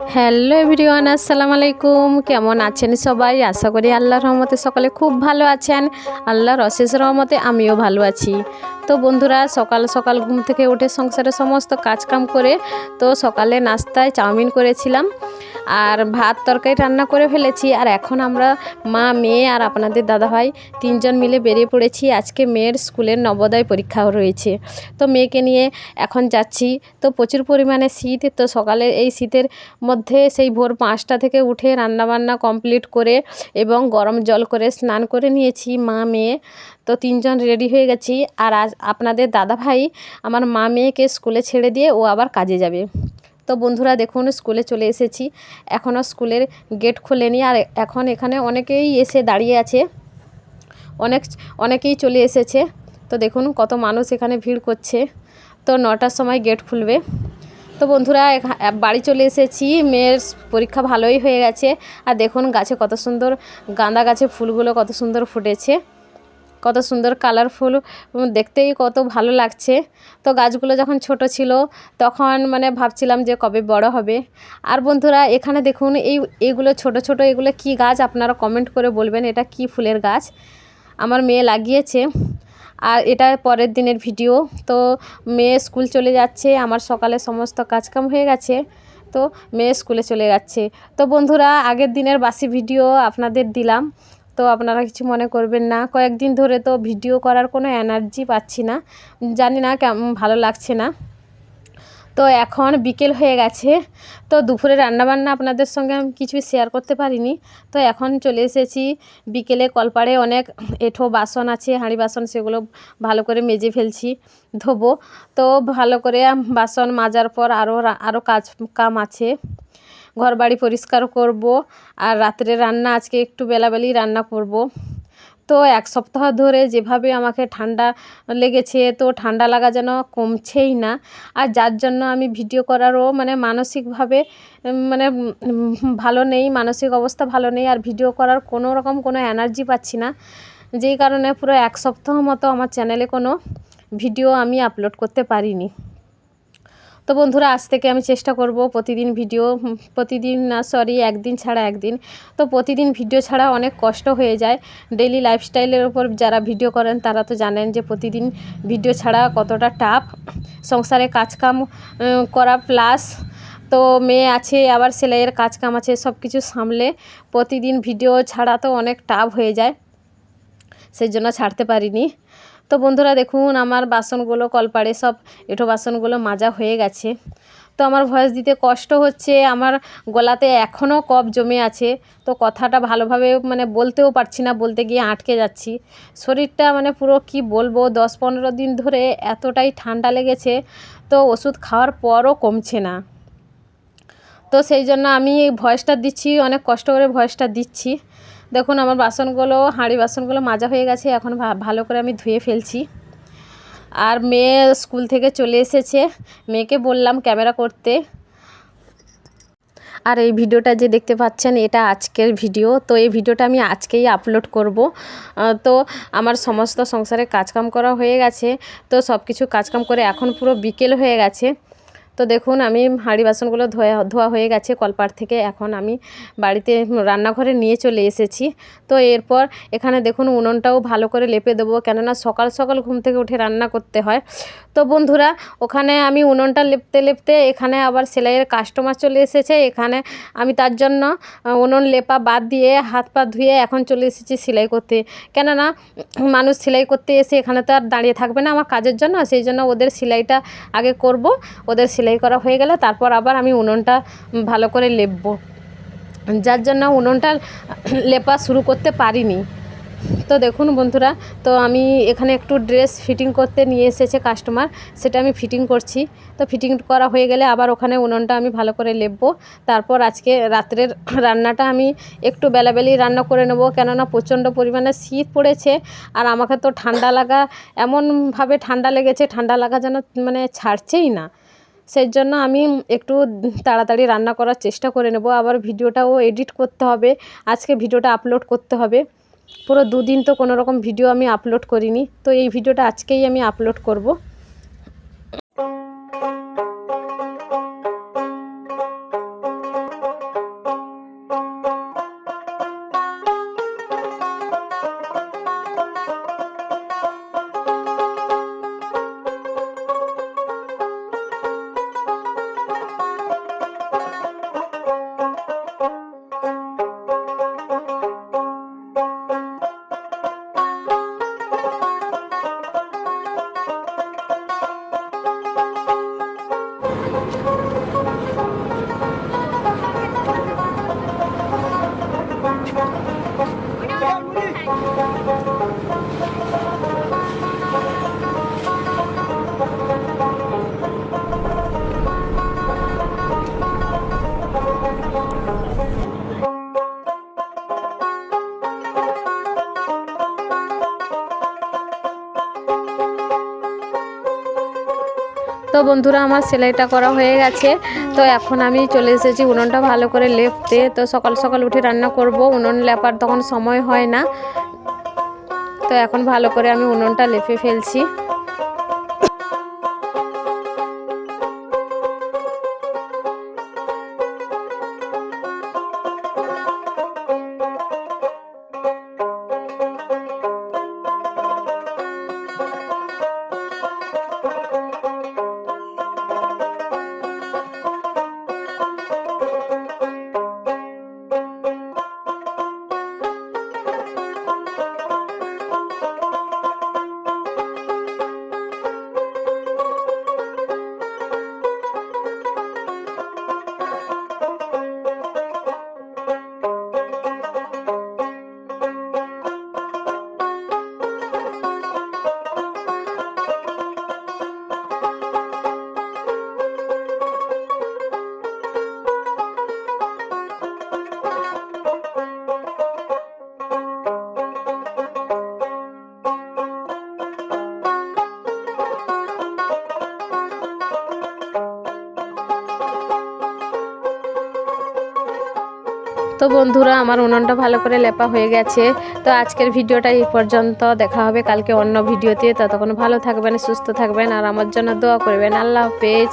Hello everyone, আসসালামু আলাইকুম। কেমন আছেন সবাই? আশা করি আল্লাহর রহমতে সকলে খুব ভালো আছেন। আল্লাহর অশেষ রহমতে আমিও ভালো আছি। তো বন্ধুরা, সকাল সকাল ঘুম থেকে উঠে সংসারে সমস্ত কাজকাম করে তো সকালে নাস্তায় চাউমিন করেছিলাম। আর ভাত তরকারি রান্না করে ফেলেছি। আর এখন আমরা মা, মেয়ে আর আপনাদের দাদাভাই তিনজন মিলে বেরিয়ে পড়েছি। আজকে মেয়ের স্কুলের নবোদয় পরীক্ষা রয়েছে। তো মেয়েকে নিয়ে এখন যাচ্ছি। তো প্রচুর পরিমাণে শীত। তো সকালে এই শীতের মধ্যে সেই ভোর পাঁচটা থেকে উঠে রান্নাবান্না কমপ্লিট করে এবং গরম জল করে স্নান করে নিয়েছি মা, মেয়ে। তো তিনজন রেডি হয়ে গেছি। আর আজ আপনাদের দাদা ভাই আমার মা, মেয়েকে স্কুলে ছেড়ে দিয়ে ও আবার কাজে যাবে। তো বন্ধুরা দেখুন, স্কুলে চলে এসেছি। এখনও স্কুলের গেট খোলেনি আর এখন এখানে অনেকেই এসে দাঁড়িয়ে আছে। অনেক, অনেকেই চলে এসেছে। তো দেখুন, কত মানুষ এখানে ভিড় করছে। তো নটার সময় গেট খুলবে। তো বন্ধুরা বাড়ি চলে এসেছি। মেয়ের পরীক্ষা ভালোই হয়ে গেছে। আর দেখুন, গাছে কত সুন্দর গাঁদা গাছে ফুলগুলো কত সুন্দর ফুটেছে। কত সুন্দর কালারফুল দেখতেই কত ভালো লাগছে। তো গাছগুলো যখন ছোট ছিল, তখন মানে ভাবছিলাম যে কবে বড় হবে। আর বন্ধুরা, এখানে দেখুন, এই এইগুলো ছোট ছোট, এগুলো কি গাছ? আপনারা কমেন্ট করে বলবেন, এটা কি ফুলের গাছ? আমার মেয়ে লাগিয়েছে। আর এটা পরের দিনের ভিডিও তো মেয়ে স্কুল চলে যাচ্ছে, আমার সকালে সমস্ত কাজকাম হয়ে গেছে। তো মেয়ে স্কুলে চলে যাচ্ছে। তো বন্ধুরা, আগের দিনের বাসি ভিডিও আপনাদের দিলাম। তো আপনারা কিছু মনে করবেন না। কয়েকদিন ধরে তো ভিডিও করার কোনো এনার্জি পাচ্ছি না। জানি না কেমন ভালো লাগছে না। তো এখন বিকেল হয়ে গেছে। তো দুপুরে রান্নাবান্না আপনাদের সঙ্গে আমি কিছুই শেয়ার করতে পারিনি। তো এখন চলে এসেছি। বিকেলে কলপাড়ে অনেক এঁঠো বাসন আছে, হাঁড়ি বাসন সেগুলো ভালো করে মেজে ফেলছি, ধোবো। তো ভালো করে বাসন মাজার পর আরও আরও কাজ কাম আছে। ঘর বাড়ি পরিষ্কার করব আর রাত্রে রান্না, আজকে একটু বেলাবেলি রান্না করব। তো এক সপ্তাহ ধরে যেভাবে আমাকে ঠান্ডা লেগেছে, তো ঠান্ডা লাগা যেন কমছেই না। আর যার জন্য আমি ভিডিও করারও মানে মানসিকভাবে মানে ভালো নেই, মানসিক অবস্থা ভালো নেই। আর ভিডিও করার কোনো রকম কোনো এনার্জি পাচ্ছি না। যেই কারণে পুরো এক সপ্তাহ মতো আমার চ্যানেলে কোনো ভিডিও আমি আপলোড করতে পারিনি। তো বন্ধুরা, আজ থেকে আমি চেষ্টা করব প্রতিদিন ভিডিও প্রতিদিন না সরি একদিন ছাড়া একদিন। তো প্রতিদিন ভিডিও ছাড়া অনেক কষ্ট হয়ে যায়। ডেলি লাইফস্টাইলের উপর যারা ভিডিও করেন, তারা তো জানেন যে প্রতিদিন ভিডিও ছাড়া কতটা টাফ সংসারে কাজকাম করা প্লাস তো মেয়ে আছে, আবার সেলাইয়ের কাজকাম আছে সব কিছু সামলে প্রতিদিন ভিডিও ছাড়া তো অনেক টাফ হয়ে যায়। সেই জন্য ছাড়তে পারিনি। তো বন্ধুরা দেখুন, আমার বাসনগুলো, কলপাড়ে সব এঁঠো বাসনগুলো মাজা হয়ে গেছে। তো আমার ভয়েস দিতে কষ্ট হচ্ছে, আমার গলাতে এখনও কফ জমে আছে। তো কথাটা ভালোভাবে মানে বলতেও পারছি না, বলতে গিয়ে আটকে যাচ্ছি। শরীরটা মানে পুরো কি বলব, দশ পনেরো দিন ধরে এতটাই ঠান্ডা লেগেছে, তো ওষুধ খাওয়ার পরও কমছে না। তো সেই জন্য আমি ভয়েসটা দিচ্ছি, অনেক কষ্ট করে ভয়েসটা দিচ্ছি। দেখুন, আমার বাসনগুলো, হাঁড়ি বাসনগুলো মাজা হয়ে গেছে, এখন ভালো করে আমি ধুয়ে ফেলছি। আর মেয়ে স্কুল থেকে চলে এসেছে, মেয়েকে বললাম ক্যামেরা করতে। আর এই ভিডিওটা যে দেখতে পাচ্ছেন, এটা আজকের ভিডিও, তো এই ভিডিওটা আমি আজকেই আপলোড করব। তো আমার সমস্ত সংসারে কাজকাম করা হয়ে গেছে, তো সব কিছু কাজকাম করে এখন পুরো বিকেল হয়ে গেছে। তো দেখুন, আমি হাঁড়ি বাসনগুলো ধোয়া ধোয়া হয়ে গেছে কলপার থেকে। এখন আমি বাড়িতে রান্নাঘরে নিয়ে চলে এসেছি। তো এরপর এখানে দেখুন, উনুনটাও ভালো করে লেপে দেবো। কেননা সকাল সকাল ঘুম থেকে উঠে রান্না করতে হয়। তো বন্ধুরা, ওখানে আমি উনুনটা লেপতে লেপতে এখানে আবার সেলাইয়ের কাস্টমার চলে এসেছে। এখানে আমি তার জন্য উনুন লেপা বাদ দিয়ে হাত পা ধুয়ে এখন চলে এসেছি সেলাই করতে। কেননা মানুষ সেলাই করতে এসে এখানে তো আর দাঁড়িয়ে থাকবে না আমার কাজের জন্য। সেই জন্য ওদের সেলাইটা আগে করব। ওদের সেলাই করা হয়ে গেলে তারপর আবার আমি উনুনটা ভালো করে লেপবো। যার জন্য উনুনটা লেপা শুরু করতে পারিনি। তো দেখুন বন্ধুরা, তো আমি এখানে একটু ড্রেস ফিটিং করতে নিয়ে এসেছে কাস্টমার সেটা আমি ফিটিং করছি। তো ফিটিং করা হয়ে গেলে আবার ওখানে উনুনটা আমি ভালো করে লেপবো। তারপর আজকে রাত্রের রান্নাটা আমি একটু বেলাবেলি রান্না করে নেব, কেননা প্রচণ্ড পরিমাণে শীত পড়েছে আর আমাকে তো ঠান্ডা লাগা, এমনভাবে ঠান্ডা লেগেছে, ঠান্ডা লাগা যেন মানে ছাড়ছেই না। সেই জন্য আমি একটু তাড়াতাড়ি রান্না করার চেষ্টা করে নেব। আবার ভিডিওটাও এডিট করতে হবে। আজকে ভিডিওটা আপলোড করতে হবে। পুরো দুদিন তো কোনো রকম ভিডিও আমি আপলোড করিনি। তো এই ভিডিওটা আজকেই আমি আপলোড করব। তো বন্ধুরা, আমার সেলাইটা করা হয়ে গেছে। তো এখন আমি চলে এসেছি উনুনটা ভালো করে লেপতে। তো সকাল সকাল উঠে রান্না করব। উনুন লেপার তখন সময় হয় না। তো এখন ভালো করে আমি উনুনটা লেপে ফেলছি। তো বন্ধুরা, আমার উনুনটা ভালো করে লেপা হয়ে গেছে। তো আজকের ভিডিওটা এই পর্যন্ত। দেখা হবে কালকে অন্য ভিডিওতে। ততক্ষণ ভালো থাকবেন, সুস্থ থাকবেন, আর আমার জন্য দোয়া করবেন। আল্লাহ হাফেজ।